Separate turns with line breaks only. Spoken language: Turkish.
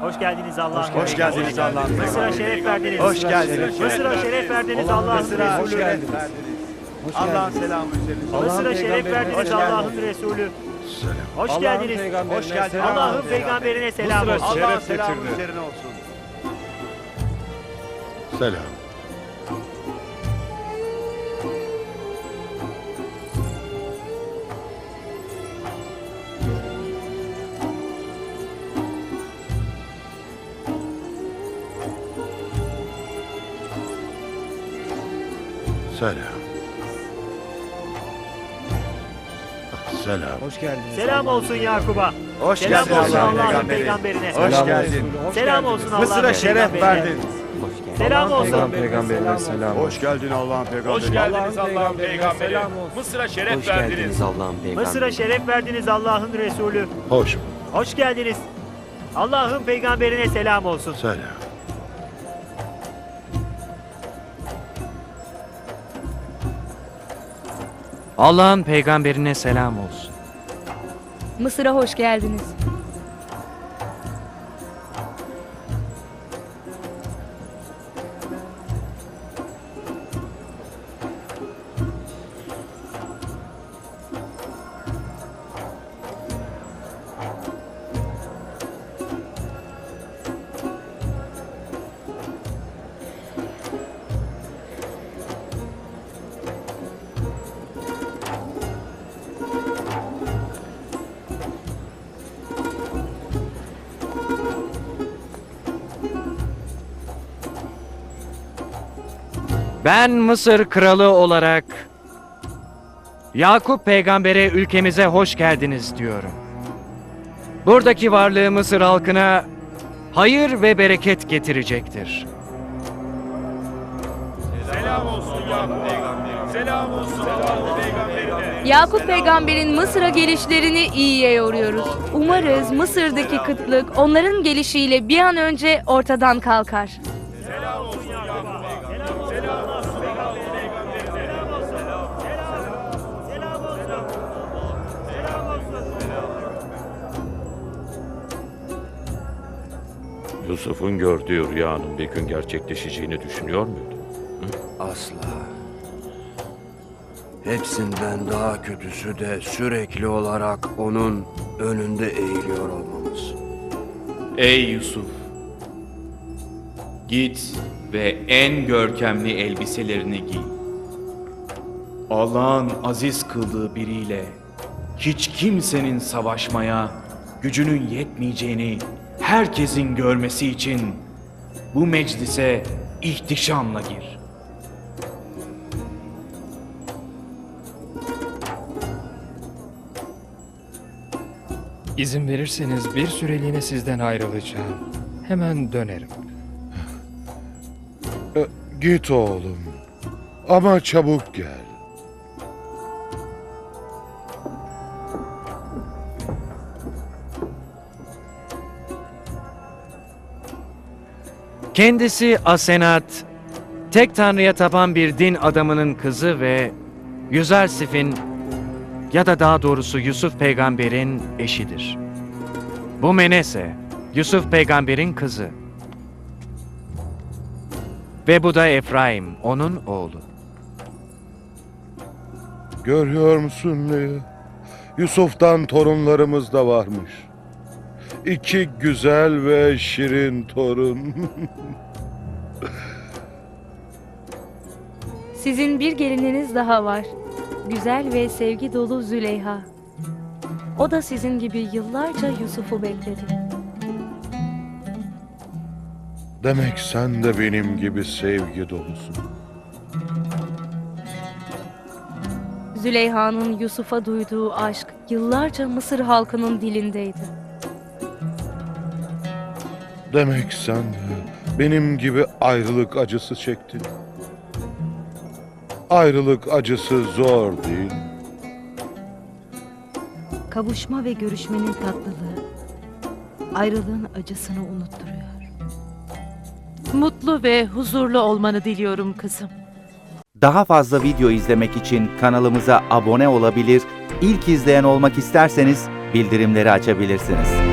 Hoş geldiniz Allah'ım.
Hoş geldiniz Allah'ım.
Mısır'a şeref verdiniz.
Hoş geldiniz.
Mısır'a şeref verdiniz Allah'ın Resulü.
Allah'ın selamı üzerinize.
Mısır'a şeref verdiniz
Hoş
Allah'ın. Resulü. Hoş
Allah'ın
geldiniz.
Hoş geldiniz.
selam
Allah'ın peygamberine selam
Mısır'a
olsun.
Allah'ın
şeref
selamı
getirdi.
üzerine olsun.
Selam. Selam. Selam.
Hoş geldiniz.
Selam olsun Yakub'a.
Hoş
Selam
geldin
olsun
Allah'ın
Allah'ın
peygamberi.
peygamberine.
Hoş geldin.
Hoş
Selam olsun Allah'ın
Mısır'a şeref
peygamberine.
verdin.
Selam olsun.
Allah'ın peygamberine selam olsun.
Hoş geldin Allah'ın peygamberi.
Hoş geldiniz
Allah'ın
peygamberi.
selam.
Mısır'a şeref verdiniz.
Allah'ın peygamberi.
Mısır'a şeref verdiniz Allah'ın Resulü.
Hoş.
Hoş geldiniz. Allah'ın peygamberine selam olsun.
Selam.
Allah'ın peygamberine selam olsun.
Mısır'a hoş geldiniz.
Ben Mısır kralı olarak Yakup peygambere ülkemize hoş geldiniz diyorum. Buradaki varlığı Mısır halkına hayır ve bereket getirecektir.
Selam olsun Yakup peygamberi. Selam olsun Allah'ın peygamberine.
Yakup peygamberin Mısır'a gelişlerini iyiye yoruyoruz. Umarız Mısır'daki kıtlık onların gelişiyle bir an önce ortadan kalkar.
Selam olsun
Yusuf'un gördüğü rüyanın bir gün gerçekleşeceğini düşünüyor muydu?
Asla. Hepsinden daha kötüsü de sürekli olarak onun önünde eğiliyor olmamız.
Ey Yusuf! Git ve en görkemli elbiselerini giy. Allah'ın aziz kıldığı biriyle hiç kimsenin savaşmaya gücünün yetmeyeceğini herkesin görmesi için bu meclise ihtişamla gir.
İzin verirseniz bir süreliğine sizden ayrılacağım. Hemen dönerim.
Git oğlum. Ama çabuk gel.
Kendisi Asenat, tek tanrıya tapan bir din adamının kızı ve Yüzersif'in ya da daha doğrusu Yusuf peygamberin eşidir. Bu Menese, Yusuf peygamberin kızı. Ve bu da Efraim, onun oğlu.
Görüyor musun Lea? Yusuf'tan torunlarımız da varmış. İki güzel ve şirin torun.
Sizin bir gelininiz daha var. Güzel ve sevgi dolu Züleyha. O da sizin gibi yıllarca Yusuf'u bekledi.
Demek sen de benim gibi sevgi dolusun.
Züleyha'nın Yusuf'a duyduğu aşk yıllarca Mısır halkının dilindeydi.
Demek sen de benim gibi ayrılık acısı çektin. Ayrılık acısı zor değil.
Kavuşma ve görüşmenin tatlılığı ayrılığın acısını unutturuyor. Mutlu ve huzurlu olmanı diliyorum kızım.
Daha fazla video izlemek için kanalımıza abone olabilir, ilk izleyen olmak isterseniz bildirimleri açabilirsiniz.